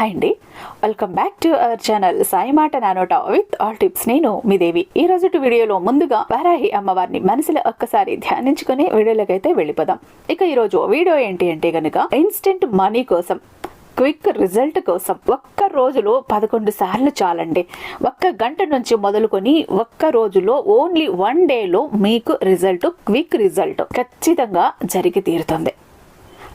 Hi అండి. Welcome back to our channel Sai మాట నానోట విత్ ఆల్ టిప్స్. నేను మీ దేవి. ఈ రోజు వీడియోలో ముందుగా వారాహి అమ్మవారిని మనసులో ఒక్కసారి ధ్యానించుకుని వీడియోలోకి అయితే వెళ్ళిపోదాం. ఇక ఈరోజు వీడియో ఏంటి అంటే కనుక ఇన్స్టెంట్ మనీ కోసం క్విక్ రిజల్ట్ కోసం ఒక్క రోజులో పదకొండు సార్లు చాలండి. ఒక్క గంట నుంచి మొదలుకొని ఒక్క రోజులో ఓన్లీ వన్ డేలో మీకు రిజల్ట్ క్విక్ రిజల్ట్ ఖచ్చితంగా జరిగి తీరుతుంది.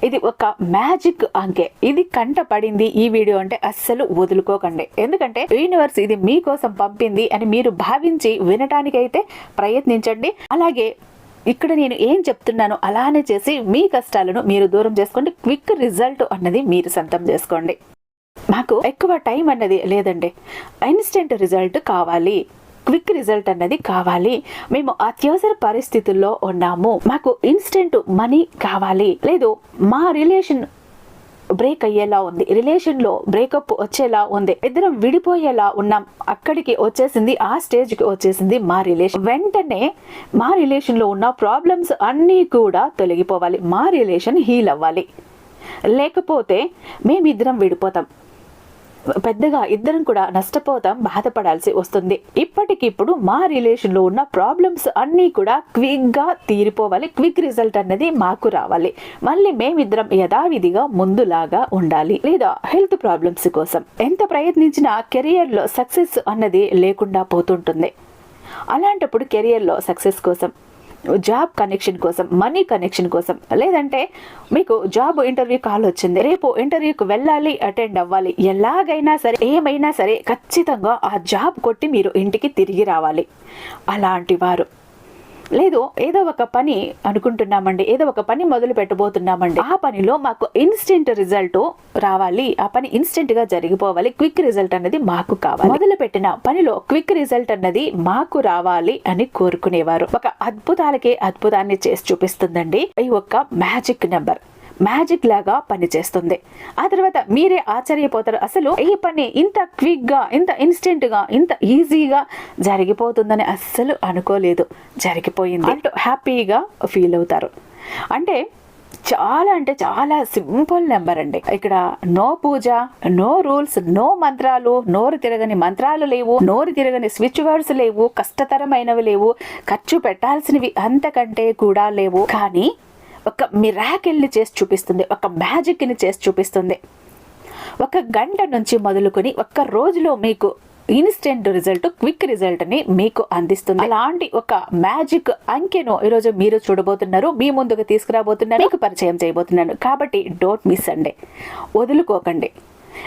ఇది ఒక మ్యాజిక్ అంకె. ఇది కంట పడింది ఈ వీడియో అంటే అస్సలు వదులుకోకండి. ఎందుకంటే యూనివర్స్ ఇది మీకోసం పంపింది అని మీరు భావించి వినటానికైతే ప్రయత్నించండి. అలాగే ఇక్కడ నేను ఏం చెప్తున్నానో అలానే చేసి మీ కష్టాలను మీరు దూరం చేసుకోండి. క్విక్ రిజల్ట్ అన్నది మీరు సొంతం చేసుకోండి. మాకు ఎక్కువ టైం అన్నది లేదండి. ఇన్స్టెంట్ రిజల్ట్ కావాలి. క్విక్ రిజల్ట్ అన్నది కావాలి. మేము అత్యవసర పరిస్థితుల్లో ఉన్నాము. మాకు ఇన్స్టెంట్ మనీ కావాలి. లేదు మా రిలేషన్ బ్రేక్ అయ్యేలా ఉంది. రిలేషన్లో బ్రేకప్ వచ్చేలా ఉంది. ఇద్దరం విడిపోయేలా ఉన్నాం. అక్కడికి వచ్చేసింది ఆ స్టేజ్కి వచ్చేసింది మా రిలేషన్. వెంటనే మా రిలేషన్లో ఉన్న ప్రాబ్లమ్స్ అన్నీ కూడా తొలగిపోవాలి. మా రిలేషన్ హీల్ అవ్వాలి. లేకపోతే మేమిద్దరం విడిపోతాం. పెద్దగా ఇద్దరం కూడా నష్టపోతాం బాధపడాల్సి వస్తుంది. ఇప్పటికిప్పుడు మా రిలేషన్లో ఉన్న ప్రాబ్లమ్స్ అన్నీ కూడా క్విక్గా తీరిపోవాలి క్విక్ రిజల్ట్ అన్నది మాకు రావాలి. మళ్ళీ మేమిద్దరం యథావిధిగా ముందులాగా ఉండాలి. లేదా హెల్త్ ప్రాబ్లమ్స్ కోసం ఎంత ప్రయత్నించినా కెరియర్లో సక్సెస్ అన్నది లేకుండా పోతుంటుంది. అలాంటప్పుడు కెరియర్లో సక్సెస్ కోసం జాబ్ కనెక్షన్ కోసం మనీ కనెక్షన్ కోసం. లేదంటే మీకు జాబ్ ఇంటర్వ్యూ కాల్ వచ్చింది. రేపు ఇంటర్వ్యూకి వెళ్ళాలి అటెండ్ అవ్వాలి. ఎలాగైనా సరే ఏమైనా సరే ఖచ్చితంగా ఆ జాబ్ కొట్టి మీరు ఇంటికి తిరిగి రావాలి. అలాంటి వారు. లేదు ఏదో ఒక పని అనుకుంటున్నామండి. ఏదో ఒక పని మొదలు పెట్టబోతున్నామండి. ఆ పనిలో మాకు ఇన్స్టెంట్ రిజల్ట్ రావాలి. ఆ పని ఇన్స్టెంట్గా జరిగిపోవాలి. క్విక్ రిజల్ట్ అనేది మాకు కావాలి. మొదలు పెట్టిన పనిలో క్విక్ రిజల్ట్ అన్నది మాకు రావాలి అని కోరుకునేవారు. ఒక అద్భుతాలకే అద్భుతాన్ని చేసి చూపిస్తుందండి. ఈ ఒక్క మ్యాజిక్ నెంబర్ మ్యాజిక్ లాగా పనిచేస్తుంది. ఆ తర్వాత మీరే ఆశ్చర్యపోతారు. అసలు ఈ పని ఇంత క్విక్గా ఇంత ఇన్స్టెంట్గా ఇంత ఈజీగా జరిగిపోతుందని అస్సలు అనుకోలేదు. జరిగిపోయింది. అంటూ హ్యాపీగా ఫీల్ అవుతారు. అంటే చాలా అంటే చాలా సింపుల్ నెంబర్ అండి. ఇక్కడ no puja no rules no మంత్రాలు నోరు తిరగని మంత్రాలు లేవు నోరు తిరగని స్విచ్ వర్డ్స్ లేవు కష్టతరమైనవి లేవు ఖర్చు పెట్టాల్సినవి అంతకంటే కూడా లేవు. కానీ ఒక మిరాకిల్ని చేసి చూపిస్తుంది ఒక మ్యాజిక్ని చేసి చూపిస్తుంది. ఒక గంట నుంచి మొదలుకొని ఒక్క రోజులో మీకు ఇన్స్టెంట్ రిజల్ట్ క్విక్ రిజల్ట్ని మీకు అందిస్తుంది. అలాంటి ఒక మ్యాజిక్ అంకెను ఈరోజు మీరు చూడబోతున్నారు మీ ముందుకు తీసుకురాబోతున్నారు మీకు పరిచయం చేయబోతున్నాను. కాబట్టి డోంట్ మిస్ అండి వదులుకోకండి.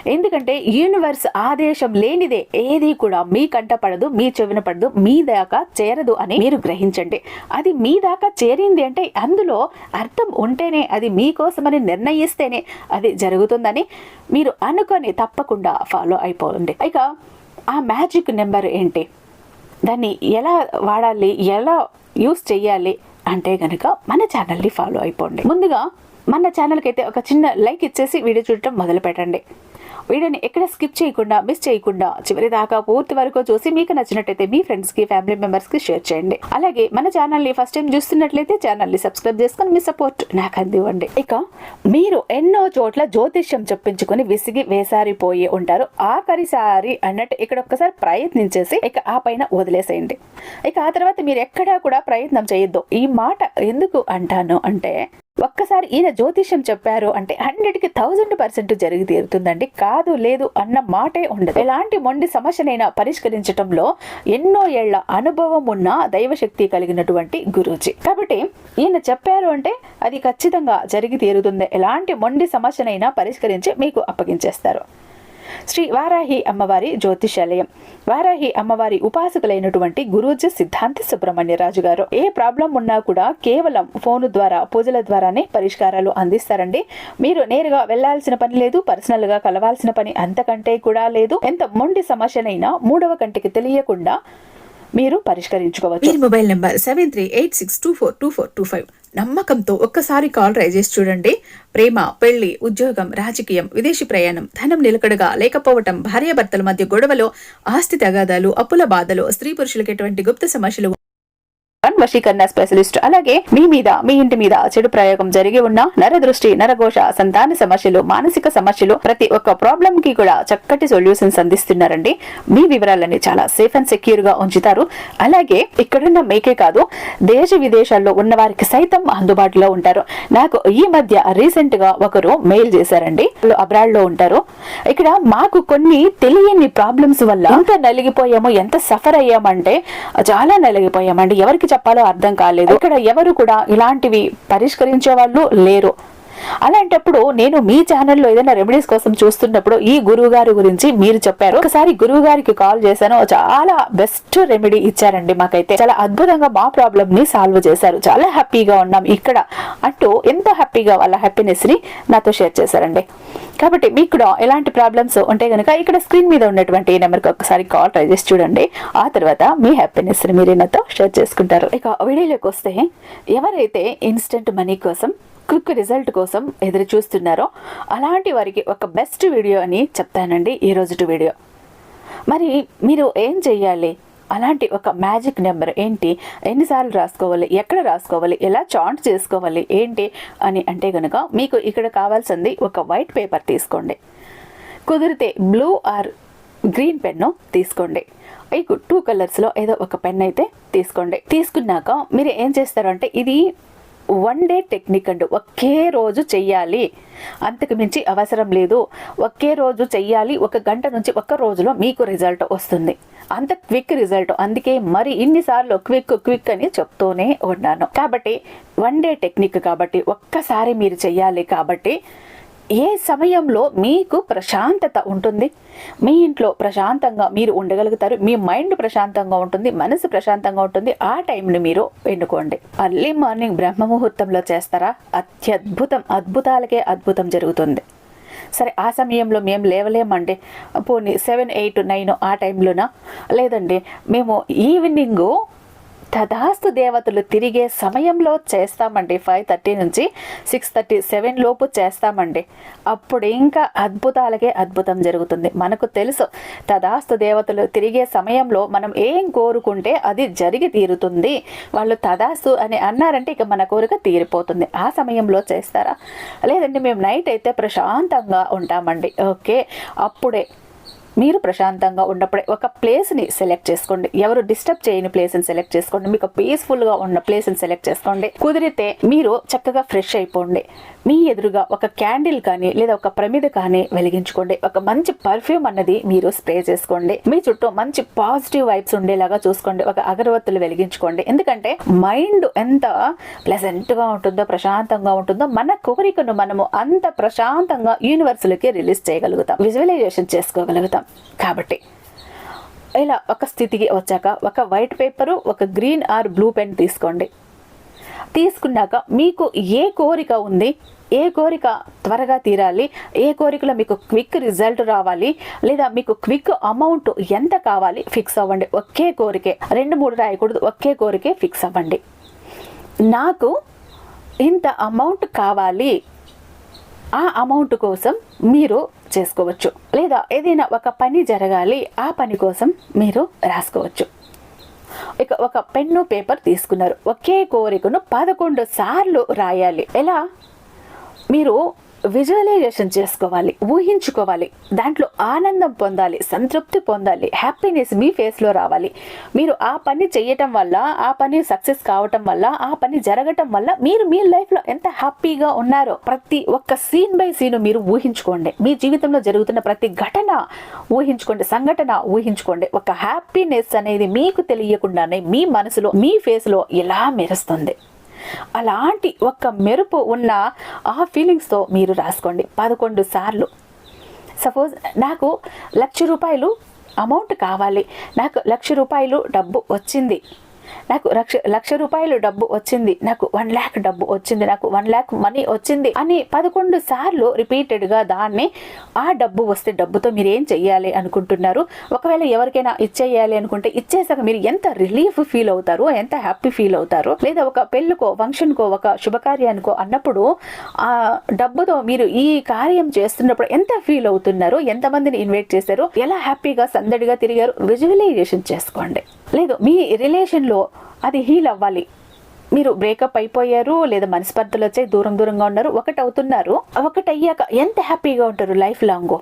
ఎందుకంటే యూనివర్స్ ఆదేశం లేనిదే ఏది కూడా మీ కంట పడదు మీ చెవిన పడదు మీ దాకా చేరదు అని మీరు గ్రహించండి. అది మీ దాకా చేరింది అంటే అందులో అర్థం ఉంటేనే అది మీకోసమని నిర్ణయిస్తేనే అది జరుగుతుందని మీరు అనుకొని తప్పకుండా ఫాలో అయిపోండి. ఇక ఆ మ్యాజిక్ నెంబర్ ఏంటి? దాన్ని ఎలా వాడాలి? ఎలా యూస్ చేయాలి? అంటే కనుక మన ఛానల్ని ఫాలో అయిపోండి. ముందుగా మన ఛానల్కి అయితే ఒక చిన్న లైక్ ఇచ్చేసి వీడియో చూడటం మొదలు పెట్టండి వీడియోని ఎక్కడ స్కిప్ చేయకుండా మిస్ చేయకుండా చివరి దాకా పూర్తి వరకు చూసి మీకు నచ్చినట్టయితే మీ ఫ్రెండ్స్కి ఫ్యామిలీ మెంబర్స్కి షేర్ చేయండి. అలాగే మన ఛానల్ని ఫస్ట్ టైం చూస్తున్నట్లయితే ఛానల్ని సబ్స్క్రైబ్ చేసుకుని మీ సపోర్ట్ నాకు అందివ్వండి. ఇక మీరు ఎన్నో చోట్ల జ్యోతిష్యం చెప్పించుకుని విసిగి వేసారిపోయి ఉంటారు. ఆఖరిసారి అన్నట్టు ఇక్కడ ఒక్కసారి ప్రయత్నించేసి ఇక ఆ పైన వదిలేసేయండి. ఇక ఆ తర్వాత మీరు ఎక్కడా కూడా ప్రయత్నం చేయొద్దు. ఈ మాట ఎందుకు అంటాను అంటే ఒక్కసారి ఈయన జ్యోతిష్యం చెప్పారు అంటే హండ్రెడ్కి థౌజండ్ పర్సెంట్ జరిగి తీరుతుందండి. కాదు లేదు అన్న మాటే ఉండదు. ఎలాంటి మొండి సమస్యనైనా పరిష్కరించటంలో ఎన్నో ఏళ్ళ అనుభవం ఉన్న దైవశక్తి కలిగినటువంటి గురూజీ. కాబట్టి ఈయన చెప్పారు అంటే అది ఖచ్చితంగా జరిగి తీరుతుంది. ఎలాంటి మొండి సమస్యనైనా పరిష్కరించి మీకు అప్పగించేస్తారు. శ్రీ వారాహి అమ్మవారి జ్యోతిషాలయం. వారాహి అమ్మవారి ఉపాసకులైనటువంటి గురూజీ సిద్ధాంతి సుబ్రహ్మణ్యరాజు గారు. ఏ ప్రాబ్లం ఉన్నా కూడా కేవలం ఫోను ద్వారా పూజల ద్వారానే పరిష్కారాలు అందిస్తారండి. మీరు నేరుగా వెళ్ళాల్సిన పని లేదు పర్సనల్గా కలవాల్సిన పని అంతకంటే కూడా లేదు. ఎంత మొండి సమస్యనైనా మూడవ కంటికి తెలియకుండా మీరు పరిష్కరించుకోవచ్చు. Mobile number seven three eight six two four two four two five. నమ్మకంతో ఒక్కసారి కాల్ ట్రై చేసి చూడండి. ప్రేమ పెళ్ళి ఉద్యోగం రాజకీయం విదేశీ ప్రయాణం ధనం నిలకడగా లేకపోవటం భార్యాభర్తల మధ్య గొడవలు ఆస్తి తగాదాలు అప్పుల బాధలు స్త్రీ పురుషులకు ఎటువంటి గుప్త సమస్యలు వశీకరణ స్పెషలిస్ట్. అలాగే మీ మీద మీ ఇంటి మీద చెడు ప్రయోగం జరిగి ఉన్న నరదృష్టి నరఘోష సంతాన సమస్యలు మానసిక సమస్యలు ప్రతి ఒక్క ప్రాబ్లం కి కూడా చక్కటి సొల్యూషన్స్ అందిస్తున్నారండి మీ వివరాలని చాలా సేఫ్ అండ్ సెక్యూర్గా ఉంచుతారు. అలాగే ఇక్కడున్న మీకే కాదు దేశ విదేశాల్లో ఉన్న వారికి సైతం అందుబాటులో ఉంటారు. నాకు ఈ మధ్య రీసెంట్గా ఒకరు మెయిల్ చేశారండి. అబ్రాడ్లో ఉంటారు. ఇక్కడ మాకు కొన్ని తెలియని ప్రాబ్లమ్స్ వల్ల ఎంత నలిగిపోయామో ఎంత సఫర్ అయ్యామంటే చాలా నలిగిపోయామండి. ఎవరికి చెప్పాలో అర్థం కాలేదు. ఇక్కడ ఎవరు కూడా ఇలాంటివి పరిష్కరించే వాళ్ళు లేరు. అలాంటప్పుడు నేను మీ ఛానల్లో ఏదైనా రెమెడీస్ కోసం చూస్తున్నప్పుడు ఈ గురువు గారి గురించి మీరు చెప్పారు. ఒకసారి గురువు గారికి కాల్ చేశాను. చాలా బెస్ట్ రెమెడీ ఇచ్చారండి మాకైతే. చాలా అద్భుతంగా మా ప్రాబ్లమ్ని సాల్వ్ చేశారు. చాలా హ్యాపీగా ఉన్నాం ఇక్కడ. అంటూ ఎంతో హ్యాపీగా వాళ్ళ హ్యాపీనెస్ని నాతో షేర్ చేశారండి. కాబట్టి మీకు కూడా ఎలాంటి ప్రాబ్లమ్స్ ఉంటే కనుక ఇక్కడ స్క్రీన్ మీద ఉన్నటువంటి నెంబర్కి ఒకసారి కాల్ ట్రై చేసి చూడండి. ఆ తర్వాత మీ హ్యాపీనెస్ని మీరు నాతో షేర్ చేసుకుంటారు. ఇక వీడియోలోకి వస్తే ఎవరైతే ఇన్స్టెంట్ మనీ కోసం క్విక్ రిజల్ట్ కోసం ఎదురు చూస్తున్నారో అలాంటి వారికి ఒక బెస్ట్ వీడియో అని చెప్తానండి ఈ వీడియో మరి మీరు ఏం చెయ్యాలి? అలాంటి ఒక మ్యాజిక్ నెంబర్ ఏంటి? ఎన్నిసార్లు రాసుకోవాలి? ఎక్కడ రాసుకోవాలి? ఎలా చాంట్ చేసుకోవాలి? ఏంటి? అని అంటే కనుక మీకు ఇక్కడ కావాల్సింది ఒక వైట్ పేపర్ తీసుకోండి. కుదిరితే బ్లూ ఆర్ గ్రీన్ పెన్ను తీసుకోండి. మీకు టూ కలర్స్లో ఏదో ఒక పెన్ అయితే తీసుకోండి. తీసుకున్నాక మీరు ఏం చేస్తారు అంటే ఇది వన్ డే టెక్నిక్ అండి. ఒకే రోజు చెయ్యాలి. అంతకు మించి అవసరం లేదు. ఒకే రోజు చెయ్యాలి. ఒక గంట నుంచి ఒక్క రోజులో మీకు రిజల్ట్ వస్తుంది. అంత క్విక్ రిజల్ట్. అందుకే మరి ఇన్నిసార్లు క్విక్ క్విక్ అని చెప్తూనే ఉన్నాను. కాబట్టి వన్ డే టెక్నిక్ కాబట్టి ఒక్కసారి మీరు చెయ్యాలి కాబట్టి ఏ సమయంలో మీకు ప్రశాంతత ఉంటుంది? మీ ఇంట్లో ప్రశాంతంగా మీరు ఉండగలుగుతారు. మీ మైండ్ ప్రశాంతంగా ఉంటుంది. మనసు ప్రశాంతంగా ఉంటుంది. ఆ టైంని మీరు ఎన్నుకోండి. అర్లీ మార్నింగ్ బ్రహ్మ ముహూర్తంలో చేస్తారా? అత్యద్భుతం. అద్భుతాలకే అద్భుతం జరుగుతుంది. సరే ఆ సమయంలో మేము లేవలేమండి. పోనీ సెవెన్ ఎయిట్ నైన్ ఆ టైంలోనా? లేదండి. మేము ఈవినింగు తదాస్తు దేవతలు తిరిగే సమయంలో చేస్తామండి. ఫైవ్ థర్టీ నుంచి సిక్స్ థర్టీ సెవెన్ లోపు చేస్తామండి. అప్పుడు ఇంకా అద్భుతాలకే అద్భుతం జరుగుతుంది. మనకు తెలుసు తదాస్తు దేవతలు తిరిగే సమయంలో మనం ఏం కోరుకుంటే అది జరిగి తీరుతుంది. వాళ్ళు తదాస్తు అని అన్నారంటే ఇక మన కోరిక తీరిపోతుంది. ఆ సమయంలో చేస్తారా? లేదండి మేము నైట్ అయితే ప్రశాంతంగా ఉంటామండి. ఓకే అప్పుడే మీరు ప్రశాంతంగా ఉన్నప్పుడే ఒక ప్లేస్ని సెలెక్ట్ చేసుకోండి. ఎవరు డిస్టర్బ్ చేయని ప్లేస్ని సెలెక్ట్ చేసుకోండి. మీకు పీస్ఫుల్గా ఉన్న ప్లేస్ని సెలెక్ట్ చేసుకోండి. కుదిరితే మీరు చక్కగా ఫ్రెష్ అయిపోండి. మీ ఎదురుగా ఒక క్యాండిల్ కానీ లేదా ఒక ప్రమిద కానీ వెలిగించుకోండి. ఒక మంచి పర్ఫ్యూమ్ అన్నది మీరు స్ప్రే చేసుకోండి. మీ చుట్టూ మంచి పాజిటివ్ వైబ్స్ ఉండేలాగా చూసుకోండి. ఒక అగరవత్తులు వెలిగించుకోండి. ఎందుకంటే మైండ్ ఎంత ప్లెజెంట్గా ఉంటుందో ప్రశాంతంగా ఉంటుందో మన కోరికను మనము అంత ప్రశాంతంగా యూనివర్సులకి రిలీజ్ చేయగలుగుతాం. విజువలైజేషన్ చేసుకోగలుగుతాం. కాబట్టి ఇలా ఒక స్థితికి వచ్చాక ఒక వైట్ పేపరు ఒక గ్రీన్ ఆర్ బ్లూ పెన్ తీసుకోండి. తీసుకున్నాక మీకు ఏ కోరిక ఉంది ఏ కోరిక త్వరగా తీరాలి ఏ కోరికలో మీకు క్విక్ రిజల్ట్ రావాలి లేదా మీకు క్విక్ అమౌంట్ ఎంత కావాలి ఫిక్స్ అవ్వండి. ఒకే కోరికే రెండు మూడు రాయకూడదు ఒకే కోరికే ఫిక్స్ అవ్వండి. నాకు ఇంత అమౌంట్ కావాలి. ఆ అమౌంట్ కోసం మీరు చేసుకోవచ్చు. లేదా ఏదైనా ఒక పని జరగాలి ఆ పని కోసం మీరు రాసుకోవచ్చు. ఇక ఒక పెన్ను పేపర్ తీసుకున్నారు. ఒకే కోరికను పదకొండు సార్లు రాయాలి. ఎలా? మీరు విజువలైజేషన్ చేసుకోవాలి ఊహించుకోవాలి దాంట్లో ఆనందం పొందాలి సంతృప్తి పొందాలి హ్యాపీనెస్ మీ ఫేస్లో రావాలి. మీరు ఆ పని చేయటం వల్ల ఆ పని సక్సెస్ కావటం వల్ల ఆ పని జరగటం వల్ల మీరు మీ లైఫ్లో ఎంత హ్యాపీగా ఉన్నారో ప్రతి ఒక్క సీన్ బై సీన్ మీరు ఊహించుకోండి. మీ జీవితంలో జరుగుతున్న ప్రతి ఘటన ఊహించుకోండి సంఘటన ఊహించుకోండి. ఒక హ్యాపీనెస్ అనేది మీకు తెలియకుండానే మీ మనసులో మీ ఫేస్లో ఎలా మెరుస్తుంది? అలాంటి ఒక్క మెరుపు ఉన్న ఆ ఫీలింగ్స్తో మీరు రాసుకోండి. పదకొండు సార్లు. సపోజ్ నాకు లక్ష రూపాయలు అమౌంట్ కావాలి. నాకు లక్ష రూపాయలు డబ్బు వచ్చింది. నాకు లక్ష లక్ష రూపాయలు డబ్బు వచ్చింది. నాకు వన్ ల్యాక్ డబ్బు వచ్చింది. నాకు వన్ ల్యాక్ మనీ వచ్చింది అని పదకొండు సార్లు రిపీటెడ్గా దాన్ని ఆ డబ్బు వస్తే డబ్బుతో మీరు ఏం చెయ్యాలి అనుకుంటున్నారు? ఒకవేళ ఎవరికైనా ఇచ్చేయాలి అనుకుంటే ఇచ్చేసాక మీరు ఎంత రిలీఫ్ ఫీల్ అవుతారు ఎంత హ్యాపీ ఫీల్ అవుతారు లేదా ఒక పెళ్ళికో ఫంక్షన్కో ఒక శుభకార్యానికో అన్నప్పుడు ఆ డబ్బుతో మీరు ఈ కార్యం చేస్తున్నప్పుడు ఎంత ఫీల్ అవుతున్నారు ఎంతమందిని ఇన్వైట్ చేశారు ఎలా హ్యాపీగా సందడిగా తిరిగారు విజువలైజేషన్ చేసుకోండి. లేదు మీ రిలేషన్లో అది హీల్ అవ్వాలి. మీరు బ్రేకప్ అయిపోయారు లేదా మనస్పర్ధలు వచ్చాయి దూరం దూరంగా ఉన్నారు ఒకటి అవుతున్నారు ఒకటి అయ్యాక ఎంత హ్యాపీగా ఉంటారు లైఫ్ లాంగ్?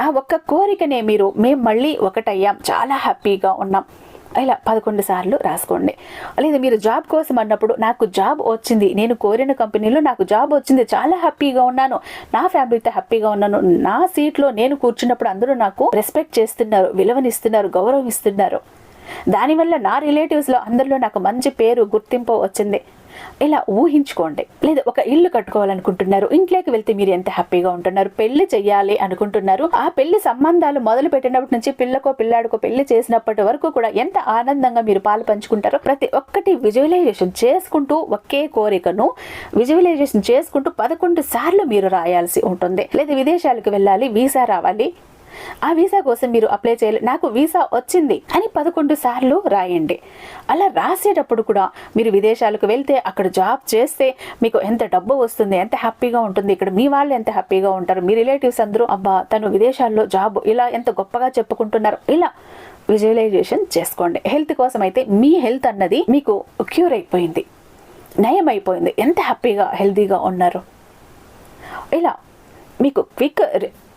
ఆ ఒక్క కోరికనే మీరు మేము మళ్ళీ ఒకటయ్యాం చాలా హ్యాపీగా ఉన్నాం. ఇలా పదకొండు సార్లు రాసుకోండి. లేదా మీరు జాబ్ కోసం అన్నప్పుడు నాకు జాబ్ వచ్చింది నేను కోరిన కంపెనీలో నాకు జాబ్ వచ్చింది చాలా హ్యాపీగా ఉన్నాను నా ఫ్యామిలీతో హ్యాపీగా ఉన్నాను నా సీట్లో నేను కూర్చున్నప్పుడు అందరూ నాకు రెస్పెక్ట్ చేస్తున్నారు విలువనిస్తున్నారు గౌరవం ఇస్తున్నారు. దానివల్ల నా రిలేటివ్స్లో అందరిలో నాకు మంచి పేరు గుర్తింపు వచ్చింది. ఇలా ఊహించుకోండి. లేదా ఒక ఇల్లు కట్టుకోవాలనుకుంటున్నారు. ఇంట్లోకి వెళ్తే మీరు ఎంత హ్యాపీగా ఉంటున్నారు? పెళ్ళి చేయాలి అనుకుంటున్నారు. ఆ పెళ్ళి సంబంధాలు మొదలు పెట్టినప్పటి నుంచి పిల్లకో పిల్లాడికో పెళ్ళి చేసినప్పటి వరకు కూడా ఎంత ఆనందంగా మీరు పాలు పంచుకుంటారో ప్రతి ఒక్కటి విజువలైజేషన్ చేసుకుంటూ ఒకే కోరికను విజువలైజేషన్ చేసుకుంటూ పదకొండు సార్లు మీరు రాయాల్సి ఉంటుంది. లేదా విదేశాలకు వెళ్ళాలి వీసా రావాలి ఆ వీసా కోసం మీరు అప్లై చేయాలి. నాకు వీసా వచ్చింది అని పదకొండు సార్లు రాయండి. అలా రాసేటప్పుడు కూడా మీరు విదేశాలకు వెళ్తే అక్కడ జాబ్ చేస్తే మీకు ఎంత డబ్బు వస్తుంది ఎంత హ్యాపీగా ఉంటుంది ఇక్కడ మీ వాళ్ళు ఎంత హ్యాపీగా ఉంటారు మీ రిలేటివ్స్ అందరూ అబ్బా తను విదేశాల్లో జాబ్ ఇలా ఎంత గొప్పగా చెప్పుకుంటున్నారు. ఇలా విజువలైజేషన్ చేసుకోండి. హెల్త్ కోసం అయితే మీ హెల్త్ అన్నది మీకు క్యూర్ అయిపోయింది. నయం అయిపోయింది ఎంత హ్యాపీగా హెల్తీగా ఉన్నారు. ఇలా మీకు క్విక్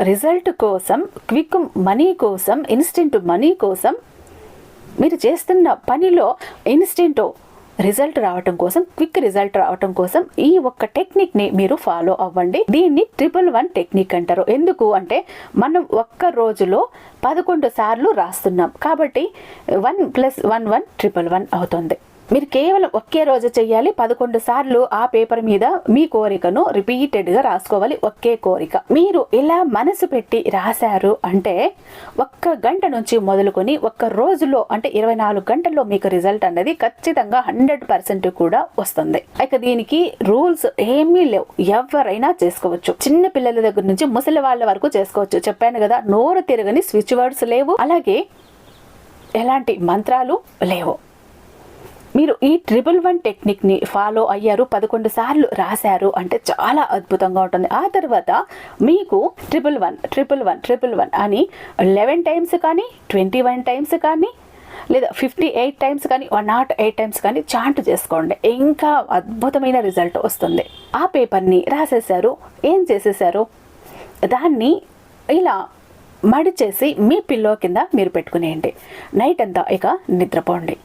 రిజల్ట్ కోసం క్విక్ మనీ కోసం ఇన్స్టెంట్ మనీ కోసం మీరు చేస్తున్న పనిలో ఇన్స్టెంట్ రిజల్ట్ రావటం కోసం క్విక్ రిజల్ట్ రావటం కోసం ఈ ఒక్క టెక్నిక్ని మీరు ఫాలో అవ్వండి. దీన్ని ట్రిపుల్ వన్ టెక్నిక్ అంటారు. ఎందుకు అంటే మనం ఒక్క రోజులో పదకొండు సార్లు రాస్తున్నాం. కాబట్టి one plus one one triple one అవుతుంది. మీరు కేవలం ఒకే రోజు చేయాలి పదకొండు సార్లు ఆ పేపర్ మీద మీ కోరికను రిపీటెడ్గా రాసుకోవాలి. ఒకే కోరిక. మీరు ఇలా మనసు పెట్టి రాశారు అంటే ఒక్క గంట నుంచి మొదలుకొని ఒక్క రోజులో అంటే ఇరవై నాలుగు గంటల్లో మీకు రిజల్ట్ అన్నది ఖచ్చితంగా హండ్రెడ్ పర్సెంట్ కూడా వస్తుంది. ఇక దీనికి రూల్స్ ఏమీ లేవు. ఎవరైనా చేసుకోవచ్చు. చిన్న పిల్లల దగ్గర నుంచి ముసలి వాళ్ళ వరకు చేసుకోవచ్చు. చెప్పాను కదా నోరు తిరగని స్విచ్ వర్డ్స్ లేవు. అలాగే ఎలాంటి మంత్రాలు లేవు. మీరు ఈ ట్రిపుల్ వన్ టెక్నిక్ని ఫాలో అయ్యారు పదకొండు సార్లు రాశారు అంటే చాలా అద్భుతంగా ఉంటుంది. ఆ తర్వాత మీకు triple one triple one triple one అని లెవెన్ టైమ్స్ కానీ ట్వంటీ వన్ టైమ్స్ కానీ లేదా ఫిఫ్టీ ఎయిట్ టైమ్స్ కానీ వన్ నాట్ ఎయిట్ టైమ్స్ కానీ చాంట్ చేసుకోండి. ఇంకా అద్భుతమైన రిజల్ట్ వస్తుంది. ఆ పేపర్ని రాసేసారు ఏం చేసేసారు దాన్ని ఇలా మడిచేసి మీ పిల్లో కింద మీరు పెట్టుకునేయండి. నైట్ అంతా ఇక నిద్రపోండి.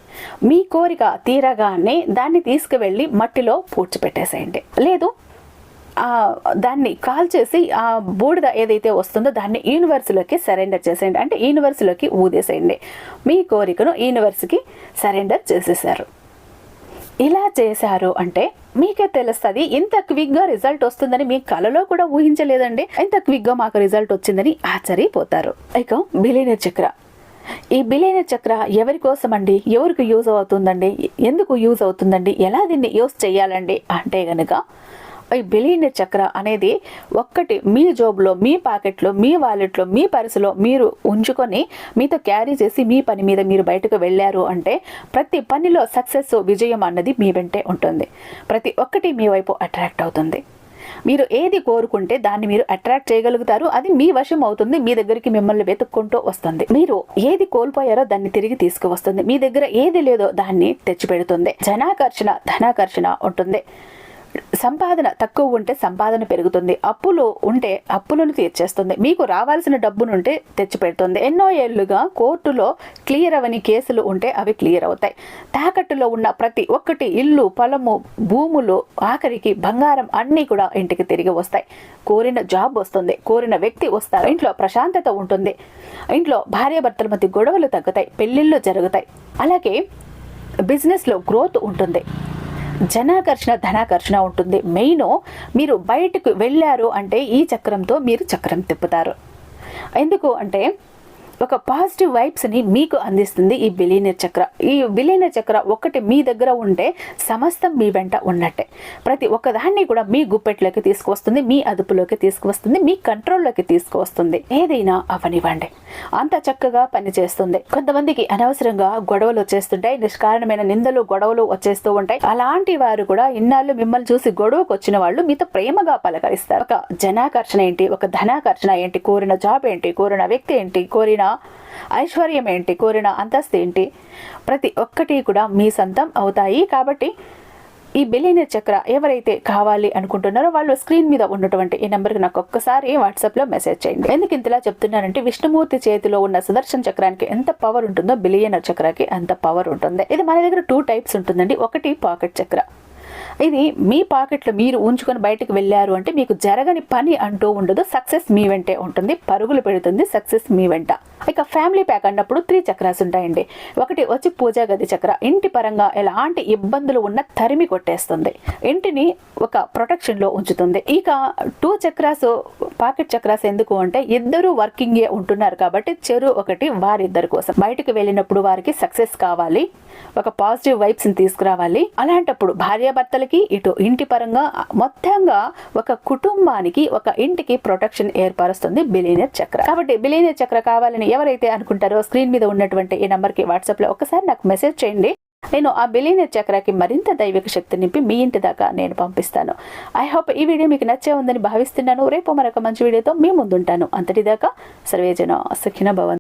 మీ కోరిక తీరగానే దాన్ని తీసుకువెళ్ళి మట్టిలో పూడ్చిపెట్టేసేయండి. లేదు దాన్ని కాల్ చేసి ఆ బూడిద ఏదైతే వస్తుందో దాన్ని యూనివర్స్లోకి సరెండర్ చేసేయండి. అంటే యూనివర్స్లోకి ఊదేసేయండి. మీ కోరికను యూనివర్స్కి సరెండర్ చేసేసారు ఇలా చేశారు అంటే మీకే తెలుస్తుంది ఇంత క్విక్గా రిజల్ట్ వస్తుందని మీ కలలో కూడా ఊహించలేదండి. ఇంత క్విక్గా మాకు రిజల్ట్ వచ్చిందని ఆశ్చర్యపోతారు. ఇక బిలీనర్ చక్ర. ఈ బిలీనర్ చక్ర ఎవరి కోసం అండి ఎవరికి యూజ్ అవుతుందండి? ఎందుకు యూజ్ అవుతుందండి? ఎలా దీన్ని యూజ్ చేయాలండి? అంటే గనుక ఈ చక్ర అనేది ఒక్కటి మీ జోబులో మీ పాకెట్లో మీ వాలెట్లో మీ పర్సులో మీరు ఉంచుకొని మీతో క్యారీ చేసి మీ పని మీద మీరు బయటకు వెళ్ళారు అంటే ప్రతి పనిలో సక్సెస్ విజయం అన్నది మీ వెంటే ఉంటుంది. ప్రతి ఒక్కటి మీ వైపు అట్రాక్ట్ అవుతుంది. మీరు ఏది కోరుకుంటే దాన్ని మీరు అట్రాక్ట్ చేయగలుగుతారు. అది మీ వశం అవుతుంది. మీ దగ్గరికి మిమ్మల్ని వెతుక్కుంటూ వస్తుంది. మీరు ఏది కోల్పోయారో దాన్ని తిరిగి తీసుకువస్తుంది. మీ దగ్గర ఏది లేదో దాన్ని తెచ్చిపెడుతుంది. జనాకర్షణ ధనాకర్షణ ఉంటుంది. సంపాదన తక్కువ ఉంటే సంపాదన పెరుగుతుంది. అప్పులు ఉంటే అప్పులను తీర్చేస్తుంది. మీకు రావాల్సిన డబ్బునుంటే తెచ్చిపెడుతుంది. ఎన్నో ఏళ్ళుగా కోర్టులో క్లియర్ అవని కేసులు ఉంటే అవి క్లియర్ అవుతాయి. తాకట్టులో ఉన్న ప్రతి ఒక్కటి ఇల్లు పొలము భూములు ఆఖరికి బంగారం అన్నీ కూడా ఇంటికి తిరిగి వస్తాయి. కోరిన జాబ్ వస్తుంది. కోరిన వ్యక్తి వస్తారు. ఇంట్లో ప్రశాంతత ఉంటుంది. ఇంట్లో భార్యాభర్తల మధ్య గొడవలు తగ్గుతాయి. పెళ్ళిళ్ళు జరుగుతాయి. అలాగే బిజినెస్లో గ్రోత్ ఉంటుంది. జనాకర్షణ ధనాకర్షణ ఉంటుంది. మెయిన్ మీరు బయటకు వెళ్ళారు అంటే ఈ చక్రంతో మీరు చక్రం తిప్పుతారు. ఎందుకు అంటే ఒక పాజిటివ్ వైబ్స్ని మీకు అందిస్తుంది ఈ బిలీనర్ చక్ర. ఈ బిలీనర్ చక్ర ఒకటి మీ దగ్గర ఉంటే సమస్తం మీ వెంట ఉన్నట్టే. ప్రతి ఒక్కదాన్ని కూడా మీ గుప్పెట్లోకి తీసుకువస్తుంది మీ అదుపులోకి తీసుకువస్తుంది మీ కంట్రోల్లోకి తీసుకువస్తుంది. ఏదైనా అవనివ్వండి. అంత చక్కగా పనిచేస్తుంది. కొంతమందికి అనవసరంగా గొడవలు వచ్చేస్తుంటాయి నిష్కారణమైన నిందలు గొడవలు వచ్చేస్తూ ఉంటాయి. అలాంటి వారు కూడా ఇన్నాళ్ళు మిమ్మల్ని చూసి గొడవకు వచ్చిన వాళ్ళు మీతో ప్రేమగా పలకరిస్తారు. ఒక జనాకర్షణ ఏంటి? ఒక ధనాకర్షణ ఏంటి? కోరిన జాబ్ ఏంటి? కోరిన వ్యక్తి ఏంటి? కోరిన ఐశ్వర్యం ఏంటి? కోరిన అంతస్తు ఏంటి? ప్రతి ఒక్కటి కూడా మీ సొంతం అవుతాయి కాబట్టి ఈ బిలియనర్ చక్ర ఎవరైతే కావాలి అనుకుంటున్నారో వాళ్ళు స్క్రీన్ మీద ఉన్నటువంటి ఈ నెంబర్కి నాకు ఒక్కసారి వాట్సాప్లో మెసేజ్ చేయండి. ఎందుకు ఇంతలా చెప్తున్నానంటే విష్ణుమూర్తి చేతిలో ఉన్న సుదర్శన్ చక్రానికి ఎంత పవర్ ఉంటుందో బిలియనర్ చక్రాకి అంత పవర్ ఉంటుంది. ఇది మన దగ్గర టూ టైప్స్ ఉంటుందండి. ఒకటి పాకెట్ చక్ర. ఇది మీ పాకెట్లో మీరు ఉంచుకొని బయటకు వెళ్ళారు అంటే మీకు జరగని పని అంటూ ఉండదు. సక్సెస్ మీ వెంటే ఉంటుంది. పరుగులు పెడుతుంది. సక్సెస్ మీ వెంట. ఇక ఫ్యామిలీ ప్యాక్ అన్నప్పుడు త్రీ చక్రాస్ ఉంటాయండి. ఒకటి వచ్చి పూజా గది చక్ర. ఇంటి పరంగా ఎలాంటి ఇబ్బందులు ఉన్న తరిమి కొట్టేస్తుంది. ఇంటిని ఒక ప్రొటెక్షన్లో ఉంచుతుంది. ఇక టూ చక్రాస్ పాకెట్ చక్రాస్ ఎందుకు అంటే ఇద్దరు వర్కింగ్ ఉంటున్నారు కాబట్టి చెరు ఒకటి వారిద్దరి కోసం. బయటకు వెళ్ళినప్పుడు వారికి సక్సెస్ కావాలి. ఒక పాజిటివ్ వైబ్స్ని తీసుకురావాలి. అలాంటప్పుడు భార్యాభర్తలకి ఇటు ఇంటి పరంగా మొత్తంగా ఒక కుటుంబానికి ఒక ఇంటికి ప్రొటెక్షన్ ఏర్పరుస్తుంది బిలీనియర్ చక్ర. కాబట్టి బిలీనియర్ చక్ర కావాలని ఎవరైతే అనుకుంటారో స్క్రీన్ మీద ఉన్నటువంటి ఈ నంబర్కి వాట్సాప్లో ఒకసారి నాకు మెసేజ్ చేయండి. నేను ఆ బిలీనియర్ చక్రకి మరింత దైవిక శక్తి నింపి మీ ఇంటి దాకా నేను పంపిస్తాను. ఐ హోప్ ఈ వీడియో మీకు నచ్చే ఉందని భావిస్తున్నాను. రేపు మరొక మంచి వీడియోతో మీ ముందుంటాను. అంతటిదాకా సర్వేజన సుఖిన భవన్